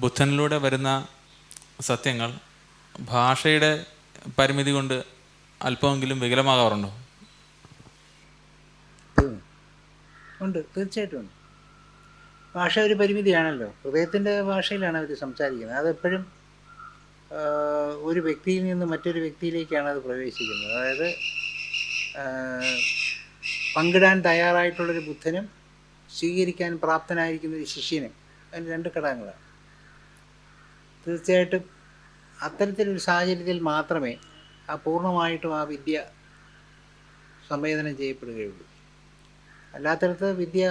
ബുദ്ധനിലൂടെ വരുന്ന സത്യങ്ങൾ ഭാഷയുടെ പരിമിതി കൊണ്ട് അല്പമെങ്കിലും വികലമാകാറുണ്ടോ? ഉണ്ട് തീർച്ചയായിട്ടും ഉണ്ട്. ഭാഷ ഒരു പരിമിതിയാണല്ലോ. ഹൃദയത്തിന്റെ ഭാഷയിലാണ് അവർ സംസാരിക്കുന്നത്. അതെപ്പോഴും ഒരു വ്യക്തിയിൽ നിന്ന് മറ്റൊരു വ്യക്തിയിലേക്കാണ് അത് പ്രവേശിക്കുന്നത്. അതായത് പങ്കിടാൻ തയ്യാറായിട്ടുള്ളൊരു ബുദ്ധനും സ്വീകരിക്കാൻ പ്രാപ്തനായിരിക്കുന്ന ഒരു ശിഷ്യനും. അതിന് രണ്ട് ഘടകങ്ങളാണ്. തീർച്ചയായിട്ടും അത്തരത്തിലൊരു സാഹചര്യത്തിൽ മാത്രമേ ആ പൂർണമായിട്ടും ആ വിദ്യ സംവേദനം ചെയ്യപ്പെടുകയുള്ളൂ. അല്ലാത്തടത്ത് വിദ്യ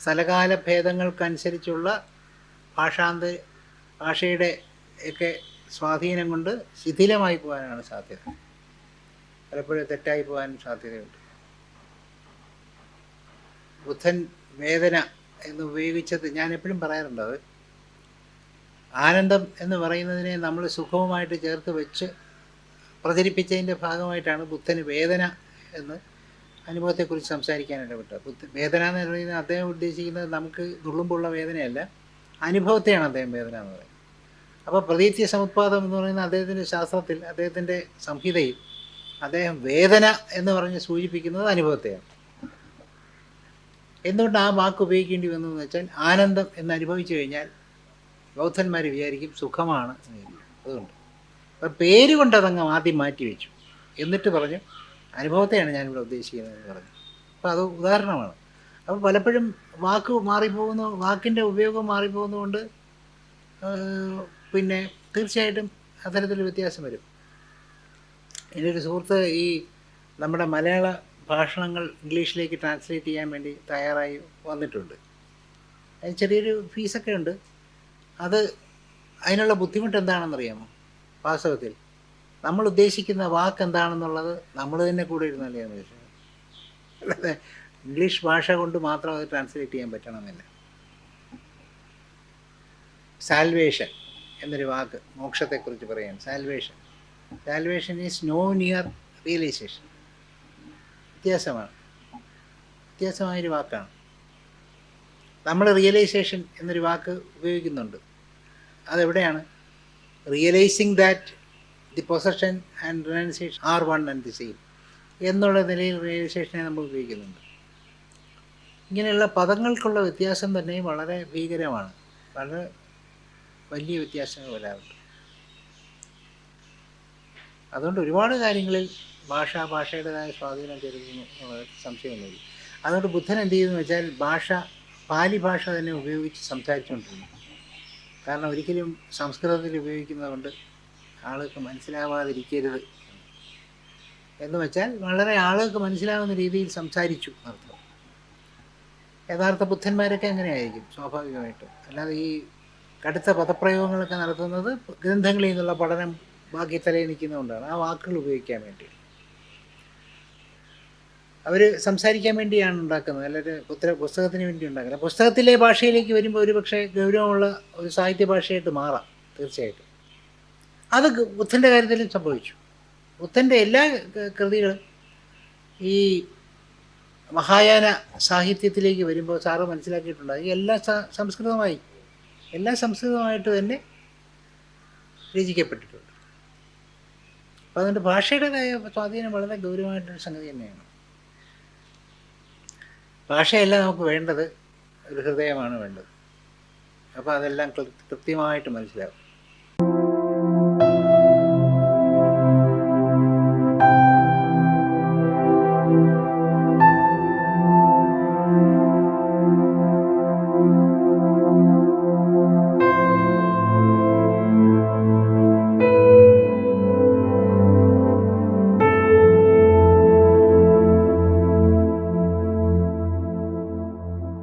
സ്ഥലകാല ഭേദങ്ങൾക്കനുസരിച്ചുള്ള ഭാഷാന്ത ഭാഷയുടെ ഒക്കെ സ്വാധീനം കൊണ്ട് ശിഥിലമായി പോകാനാണ് സാധ്യത. പലപ്പോഴും തെറ്റായി പോകാനും സാധ്യതയുണ്ട്. ബുദ്ധൻ വേദന എന്ന് ഉപയോഗിച്ചത് ഞാൻ എപ്പോഴും പറയാറുണ്ട് അത് ആനന്ദം എന്ന് പറയുന്നതിനെ നമ്മൾ സുഖവുമായിട്ട് ചേർത്ത് വെച്ച് പ്രചരിപ്പിച്ചതിന്റെ ഭാഗമായിട്ടാണ് ബുദ്ധന് വേദന എന്ന് അനുഭവത്തെക്കുറിച്ച് സംസാരിക്കാൻ ഇടപെട്ടത് ബുദ്ധ വേദന എന്ന് പറയുന്നത് അദ്ദേഹം ഉദ്ദേശിക്കുന്നത് നമുക്ക് നുള്ളുമ്പുള്ള വേദനയല്ല അനുഭവത്തെയാണ് അദ്ദേഹം വേദന എന്ന് പറയുന്നത്. അപ്പോൾ പ്രതീത്യ സമുത്പാദം എന്ന് പറയുന്ന അദ്ദേഹത്തിന്റെ ശാസ്ത്രത്തിൽ അദ്ദേഹത്തിന്റെ സംഹിതയിൽ അദ്ദേഹം വേദന എന്ന് പറഞ്ഞ് സൂചിപ്പിക്കുന്നത് അനുഭവത്തെയാണ്. എന്തുകൊണ്ട് ആ വാക്ക് ഉപയോഗിക്കേണ്ടി വന്നു എന്ന് വെച്ചാൽ ആനന്ദം എന്ന് അനുഭവിച്ചു കഴിഞ്ഞാൽ ബൗദ്ധന്മാർ വിചാരിക്കും സുഖമാണ് അതുകൊണ്ട്. അപ്പം പേര് കൊണ്ട് അതങ്ങ് ആദ്യം മാറ്റി വെച്ചു. എന്നിട്ട് പറഞ്ഞു അനുഭവത്തെയാണ് ഞാനിവിടെ ഉദ്ദേശിക്കുന്നത് എന്ന് പറഞ്ഞു. അപ്പോൾ അത് ഉദാഹരണമാണ്. അപ്പോൾ പലപ്പോഴും വാക്ക് മാറിപ്പോകുന്നു വാക്കിന്റെ ഉപയോഗം മാറിപ്പോകുന്നതുകൊണ്ട് പിന്നെ തീർച്ചയായിട്ടും അത്തരത്തിൽ വ്യത്യാസം വരും. എന്റെ ഒരു സുഹൃത്ത് ഈ നമ്മുടെ മലയാള ഭാഷണങ്ങൾ ഇംഗ്ലീഷിലേക്ക് ട്രാൻസ്ലേറ്റ് ചെയ്യാൻ വേണ്ടി തയ്യാറായി വന്നിട്ടുണ്ട്. അതിന് ചെറിയൊരു ഫീസൊക്കെ ഉണ്ട്. അത് അതിനുള്ള ബുദ്ധിമുട്ട് എന്താണെന്നറിയാമോ? വാസ്തവത്തിൽ നമ്മൾ ഉദ്ദേശിക്കുന്ന വാക്ക് എന്താണെന്നുള്ളത് നമ്മൾ തന്നെ കൂടെ ഇരുന്നല്ലേ എന്ന് വെച്ചാൽ അല്ലാതെ ഇംഗ്ലീഷ് ഭാഷ കൊണ്ട് മാത്രം അത് ട്രാൻസ്ലേറ്റ് ചെയ്യാൻ പറ്റണമെന്നില്ല. സാൽവേഷൻ എന്നൊരു വാക്ക് മോക്ഷത്തെക്കുറിച്ച് പറയാൻ. Salvation salvation is no near realisation വ്യത്യാസമാണ്. വ്യത്യാസമായൊരു വാക്കാണ്. നമ്മൾ റിയലൈസേഷൻ എന്നൊരു വാക്ക് ഉപയോഗിക്കുന്നുണ്ട്. അതെവിടെയാണ്? Realising that the possession and realisation are one and the same എന്നുള്ള നിലയിൽ റിയലൈസേഷനെ നമ്മൾ ഉപയോഗിക്കുന്നുണ്ട്. ഇങ്ങനെയുള്ള പദങ്ങൾക്കുള്ള വ്യത്യാസം തന്നെ വളരെ ഭീകരമാണ്. വളരെ വലിയ വ്യത്യാസങ്ങൾ വരാറുണ്ട്. അതുകൊണ്ട് ഒരുപാട് കാര്യങ്ങളിൽ ഭാഷ ഭാഷയുടേതായ സ്വാധീനം ചെലുത്തുന്നു എന്നുള്ളത് സംശയമൊന്നുമില്ല. അതുകൊണ്ട് ബുദ്ധൻ എന്ത് ചെയ്യുന്നു വെച്ചാൽ ഭാഷ പാലി ഭാഷ തന്നെ ഉപയോഗിച്ച് സംസാരിച്ചുകൊണ്ടിരുന്നു. കാരണം ഒരിക്കലും സംസ്കൃതത്തിൽ ഉപയോഗിക്കുന്നത് കൊണ്ട് ആളുകൾക്ക് മനസ്സിലാവാതിരിക്കരുത്. എന്ന് വെച്ചാൽ വളരെ ആളുകൾക്ക് മനസ്സിലാവുന്ന രീതിയിൽ സംസാരിച്ചു അർത്ഥം യഥാർത്ഥ ബുദ്ധന്മാരൊക്കെ അങ്ങനെയായിരിക്കും സ്വാഭാവികമായിട്ട്. അല്ലാതെ ഈ കടുത്ത പദപ്രയോഗങ്ങളൊക്കെ നടത്തുന്നത് ഗ്രന്ഥങ്ങളിൽ നിന്നുള്ള പഠനം ബാക്കി തലയിൽ നിൽക്കുന്നതുകൊണ്ടാണ്. ആ വാക്കുകൾ ഉപയോഗിക്കാൻ വേണ്ടി അവർ സംസാരിക്കാൻ വേണ്ടിയാണ് ഉണ്ടാക്കുന്നത്. അല്ലെങ്കിൽ പുത്ര പുസ്തകത്തിന് വേണ്ടി ഉണ്ടാക്കുന്നത് പുസ്തകത്തിലെ ഭാഷയിലേക്ക് വരുമ്പോൾ ഒരു പക്ഷേ ഗൗരവമുള്ള ഒരു സാഹിത്യ ഭാഷയായിട്ട് മാറാം. തീർച്ചയായിട്ടും. അത് ബുദ്ധന്റെ കാര്യത്തിലും സംഭവിച്ചു. ബുദ്ധന്റെ എല്ലാ കൃതികളും ഈ മഹായാന സാഹിത്യത്തിലേക്ക് വരുമ്പോൾ സാറ് മനസ്സിലാക്കിയിട്ടുണ്ട്. എല്ലാം സംസ്കൃതമായി. എല്ലാം സംസ്കൃതമായിട്ട് തന്നെ രചിക്കപ്പെട്ടിട്ടുണ്ട്. അപ്പോൾ അതുകൊണ്ട് ഭാഷയുടേതായ സ്വാധീനം വളരെ ഗൗരവമായിട്ടൊരു സംഗതി തന്നെയാണ്. ഭാഷയല്ല നമുക്ക് വേണ്ടത് ഒരു ഹൃദയമാണ് വേണ്ടത്. അപ്പോൾ അതെല്ലാം കൃത്യമായിട്ട് മനസ്സിലാവും.